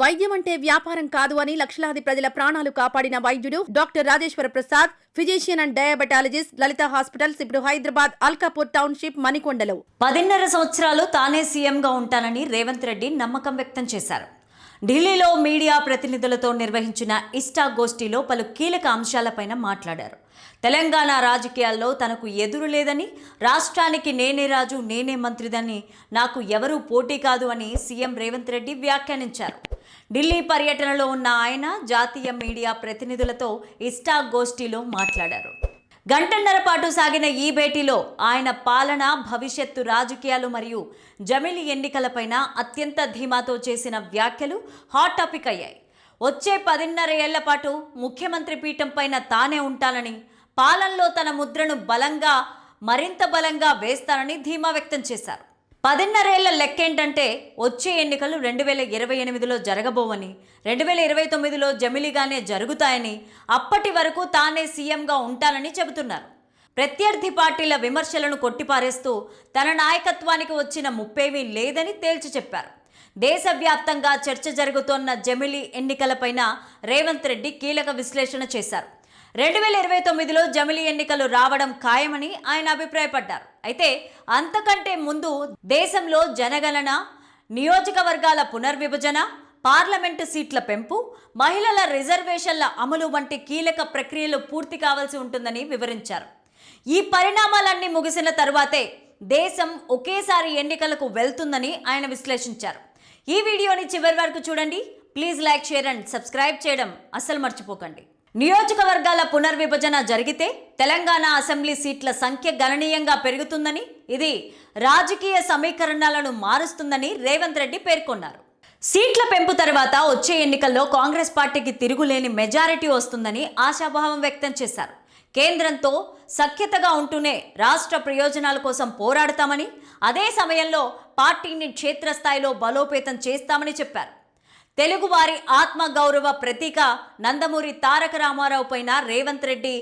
వైద్యం అంటే వ్యాపారం కాదు అని లక్షలాది ప్రజల ప్రాణాలు కాపాడిన వైద్యుడు doctor Rajeshwara Prasad physician and diabetologist Lalitha hospitals ఇప్పుడు హైదరాబాద్ అల్కాపూర్ టౌన్షిప్ మణికొండలో. పదిన్నర సంవత్సరాలు తానే సీఎంగా ఉంటానని రేవంత్ రెడ్డి నమ్మకం వ్యక్తం చేశారు. ఢిల్లీలో మీడియా ప్రతినిధులతో నిర్వహించిన ఇస్టా గోష్ఠిలో పలు కీలక అంశాలపైన మాట్లాడారు. తెలంగాణ రాజకీయాల్లో తనకు ఎదురు లేదని రాష్ట్రానికి నేనే రాజు నేనే మంత్రిదని నాకు ఎవరూ పోటీ కాదు అని సీఎం రేవంత్ రెడ్డి వ్యాఖ్యానించారు. ఢిల్లీ పర్యటనలో ఉన్న ఆయన జాతీయ మీడియా ప్రతినిధులతో ఇష్టా గోష్ఠిలో మాట్లాడారు. గంటన్నర పాటు సాగిన ఈ భేటీలో ఆయన పాలన భవిష్యత్తు రాజకీయాలు మరియు జమిలి ఎన్నికలపైన అత్యంత ధీమాతో చేసిన వ్యాఖ్యలు హాట్ టాపిక్ అయ్యాయి. వచ్చే పదిన్నర ఏళ్ళ పాటు ముఖ్యమంత్రి పీఠం పైన తానే ఉంటానని పాలనలో తన ముద్రను బలంగా మరింత బలంగా వేస్తానని ధీమా వ్యక్తం చేశారు. పదిన్నరేళ్ళ లెక్కేంటంటే వచ్చే ఎన్నికలు రెండు వేల ఇరవై ఎనిమిదిలో జరగబోవని రెండు వేల ఇరవై తొమ్మిదిలో జమిలిగానే జరుగుతాయని అప్పటి వరకు తానే సీఎంగా ఉంటానని చెబుతున్నారు. ప్రత్యర్థి పార్టీల విమర్శలను కొట్టిపారేస్తూ తన నాయకత్వానికి వచ్చిన ముప్పేమీ లేదని తేల్చి చెప్పారు. దేశవ్యాప్తంగా చర్చ జరుగుతోన్న జమిలి ఎన్నికలపైన రేవంత్ రెడ్డి కీలక విశ్లేషణ చేశారు. రెండు వేల ఇరవై తొమ్మిదిలో జమిలి ఎన్నికలు రావడం ఖాయమని ఆయన అభిప్రాయపడ్డారు. అయితే అంతకంటే ముందు దేశంలో జనగణన నియోజకవర్గాల పునర్విభజన పార్లమెంటు సీట్ల పెంపు మహిళల రిజర్వేషన్ల అమలు వంటి కీలక ప్రక్రియలు పూర్తి కావాల్సి ఉంటుందని వివరించారు. ఈ పరిణామాలన్నీ ముగిసిన తరువాతే దేశం ఒకేసారి ఎన్నికలకు వెళ్తుందని ఆయన విశ్లేషించారు. ఈ వీడియోని చివరి వరకు చూడండి. Please like share and subscribe చేయడం అస్సలు మర్చిపోకండి. నియోజకవర్గాల పునర్విభజన జరిగితే తెలంగాణ అసెంబ్లీ సీట్ల సంఖ్య గణనీయంగా పెరుగుతుందని ఇది రాజకీయ సమీకరణాలను మారుస్తుందని రేవంత్ రెడ్డి పేర్కొన్నారు. సీట్ల పెంపు తర్వాత వచ్చే ఎన్నికల్లో కాంగ్రెస్ పార్టీకి తిరుగులేని మెజారిటీ వస్తుందని ఆశాభావం వ్యక్తం చేశారు. కేంద్రంతో సఖ్యతగా ఉంటూనే రాష్ట్ర ప్రయోజనాల కోసం పోరాడతామని అదే సమయంలో పార్టీని క్షేత్రస్థాయిలో బలోపేతం చేస్తామని చెప్పారు. తెలుగువారి ఆత్మగౌరవ ప్రతీక నందమూరి తారక రామారావు పైన రేవంత్ రెడ్డి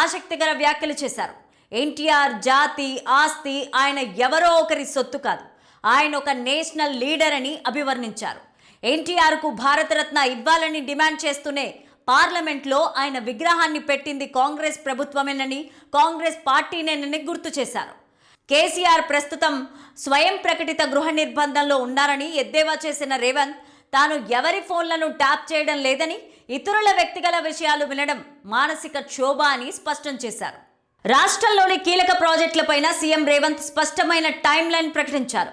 ఆసక్తికర వ్యాఖ్యలు చేశారు. ఎన్టీఆర్ జాతి ఆస్తి ఆయన ఎవరో ఒకరి సొత్తు కాదు. ఆయన ఒక నేషనల్ లీడర్ అని అభివర్ణించారు. ఎన్టీఆర్కు భారతరత్న ఇవ్వాలని డిమాండ్ చేస్తూనే పార్లమెంట్లో ఆయన విగ్రహాన్ని పెట్టింది కాంగ్రెస్ ప్రభుత్వమేనని కాంగ్రెస్ పార్టీనేనని గుర్తు చేశారు. కేసీఆర్ ప్రస్తుతం స్వయం ప్రకటిత గృహ నిర్బంధంలో ఉన్నారని ఎద్దేవా చేసిన రేవంత్ తాను ఎవరి ఫోన్లను ట్యాప్ చేయడం లేదని ఇతరుల వ్యక్తిగత విషయాలు వినడం మానసిక క్షోభ అని స్పష్టం చేశారు. రాష్ట్రంలోని కీలక ప్రాజెక్టులపైన సీఎం రేవంత్ స్పష్టమైన టైం లైన్ ప్రకటించారు.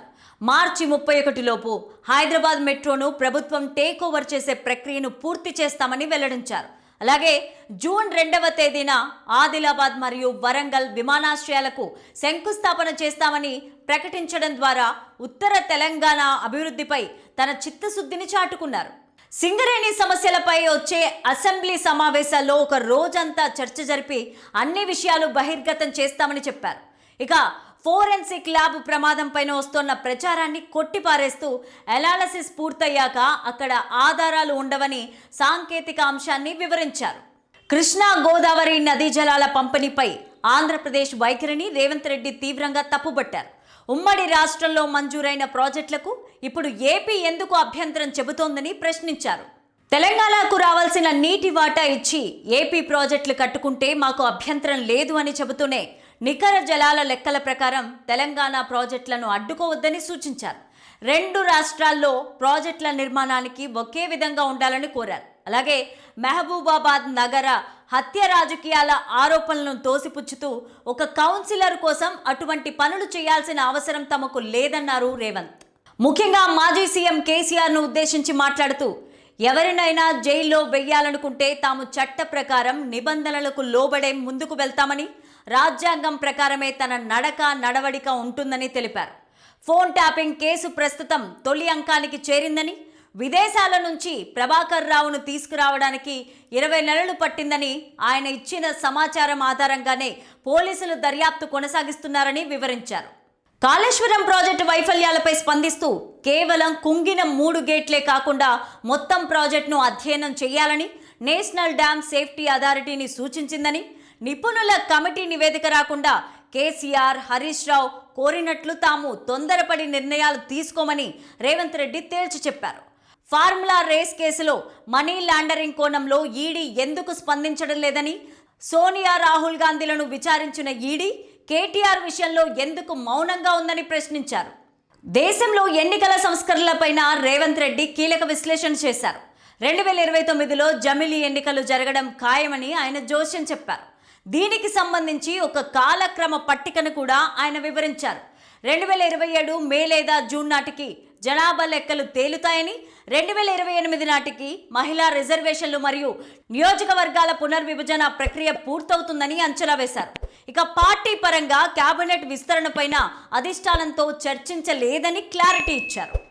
మార్చి ముప్పై ఒకటిలోపు హైదరాబాద్ మెట్రోను ప్రభుత్వం టేక్ ఓవర్ చేసే ప్రక్రియను పూర్తి చేస్తామని వెల్లడించారు. అలాగే జూన్ రెండవ తేదీన ఆదిలాబాద్ మరియు వరంగల్ విమానాశ్రయాలకు శంకుస్థాపన చేస్తామని ప్రకటించడం ద్వారా ఉత్తర తెలంగాణ అభివృద్ధిపై తన చిత్తశుద్ధిని చాటుకున్నారు. సింగరేణి సమస్యలపై వచ్చే అసెంబ్లీ సమావేశాల్లో ఒక రోజంతా చర్చ జరిపి అన్ని విషయాలు బహిర్గతం చేస్తామని చెప్పారు. ఇక ఫోరెన్సిక్ ల్యాబ్ ప్రమాదంపైన వస్తున్న ప్రచారాన్ని కొట్టిపారేస్తూ ఎలాలసిస్ పూర్తయ్యాక అక్కడ ఆధారాలు ఉండవని సాంకేతిక అంశాన్ని వివరించారు. కృష్ణా గోదావరి నదీ జలాల పంపిణీపై ఆంధ్రప్రదేశ్ వైఖరిని రేవంత్ రెడ్డి తీవ్రంగా తప్పుబట్టారు. ఉమ్మడి రాష్ట్రంలో మంజూరైన ప్రాజెక్టులకు ఇప్పుడు ఏపీ ఎందుకు అభ్యంతరం చెబుతోందని ప్రశ్నించారు. తెలంగాణకు రావాల్సిన నీటి వాటా ఇచ్చి ఏపీ ప్రాజెక్టులు కట్టుకుంటే మాకు అభ్యంతరం లేదు అని చెబుతూనే నికర జలాల లెక్కల ప్రకారం తెలంగాణ ప్రాజెక్టులను అడ్డుకోవద్దని సూచించారు. రెండు రాష్ట్రాల్లో ప్రాజెక్టుల నిర్మాణానికి ఒకే విధంగా ఉండాలని కోరారు. అలాగే మహబూబాబాద్ నగర హత్య రాజకీయాల ఆరోపణలను తోసిపుచ్చుతూ ఒక కౌన్సిలర్ కోసం అటువంటి పనులు చేయాల్సిన అవసరం తమకు లేదన్నారు రేవంత్. ముఖ్యంగా మాజీ సీఎం కేసీఆర్ను ఉద్దేశించి మాట్లాడుతూ ఎవరినైనా జైల్లో వెయ్యాలనుకుంటే తాము చట్ట ప్రకారం నిబంధనలకు లోబడే ముందుకు వెళ్తామని రాజ్యాంగం ప్రకారమే తన నడక నడవడిక ఉంటుందని తెలిపారు. ఫోన్ ట్యాపింగ్ కేసు ప్రస్తుతం తొలి అంకానికి చేరిందని విదేశాల నుంచి ప్రభాకర్ రావును తీసుకురావడానికి ఇరవై నెలలు పట్టిందని ఆయన ఇచ్చిన సమాచారం ఆధారంగానే పోలీసులు దర్యాప్తు కొనసాగిస్తున్నారని వివరించారు. కాళేశ్వరం ప్రాజెక్టు వైఫల్యాలపై స్పందిస్తూ కేవలం కుంగిన మూడు గేట్లే కాకుండా మొత్తం ప్రాజెక్టును అధ్యయనం చేయాలని నేషనల్ డ్యామ్ సేఫ్టీ అథారిటీని సూచించిందని నిపుణుల కమిటీ నివేదిక రాకుండా కేసీఆర్ హరీష్ రావు కోరినట్లు తాము తొందరపడి నిర్ణయాలు తీసుకోమని రేవంత్ రెడ్డి తేల్చి చెప్పారు. ఫార్ములా రేస్ కేసులో మనీ లాండరింగ్ కోణంలో ఈడీ ఎందుకు స్పందించడం లేదని సోనియా రాహుల్ గాంధీలను విచారించిన ఈడీ కేటీఆర్ విషయంలో ఎందుకు మౌనంగా ఉందని ప్రశ్నించారు. దేశంలో ఎన్నికల సంస్కరణలపైన రేవంత్ రెడ్డి కీలక విశ్లేషణ చేశారు. రెండు వేల ఇరవై తొమ్మిదిలో జమిలీ ఎన్నికలు జరగడం ఖాయమని ఆయన జోస్యం చెప్పారు. దీనికి సంబంధించి ఒక కాలక్రమ పట్టికను కూడా ఆయన వివరించారు. రెండు వేల ఇరవై ఏడు మే లేదా జూన్ నాటికి జనాభా లెక్కలు తేలుతాయని రెండు వేల ఇరవై ఎనిమిది నాటికి మహిళా రిజర్వేషన్లు మరియు నియోజకవర్గాల పునర్విభజన ప్రక్రియ పూర్తవుతుందని అంచనా వేశారు. ఇక పార్టీ పరంగా కేబినెట్ విస్తరణపైన అధిష్టానంతో చర్చించలేదని క్లారిటీ ఇచ్చారు.